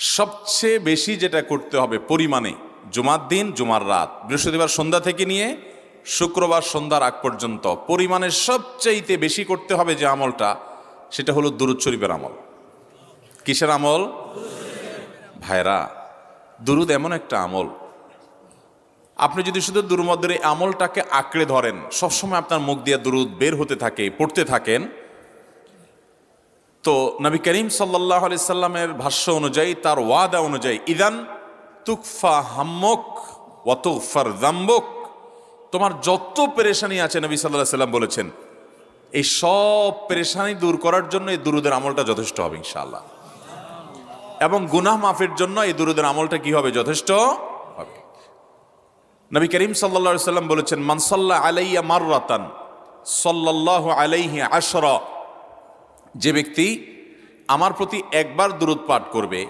সবচেয়ে বেশি যেটা করতে হবে পরিমাণে, জুমার দিন, জুমার রাত। বৃহস্পতিবার সন্ধ্যা থেকে নিয়ে শুক্রবার সন্ধ্যার আগ পর্যন্ত পরিমাণে সবচাইতে বেশি করতে হবে যে আমলটা, সেটা হলো দুরুদ শরীফের আমল। কিসের আমল? ভাইরা, দুরুদ এমন একটা আমল। আপনি যদি শুধু দুর্মদের এই আমলটাকে আঁকড়ে ধরেন, সবসময় আপনার মুখ দিয়ে দুরুদ বের হতে থাকে, পড়তে থাকেন তো নবী করিম সাল্লাহ আলি সাল্লামের ভাষ্য অনুযায়ী, তার ওয়াদা অনুযায়ী, ইদান তুকফা হাম্মক ওয়াতুফার জাম্বক তোমার যত পেরেশানি আছে, নবী সাল্লাহ সাল্লাম বলেছেন, এই সব পেরেশানি দূর করার জন্য এই দুরুদের আমলটা যথেষ্ট হবে, ইনশাআল্লাহ। এবং গুনাহ মাফের জন্য এই দুরুদের আমলটা কি হবে? যথেষ্ট হবে। নবী করিম সাল্লা সাল্লাম বলেছেন মানসাল্লাহ আলাইয়া মাররাতান, সাল্লাল্লাহু আলাইহি আশরা। যে ব্যক্তি আমার প্রতি একবার দূরত পাঠ করবে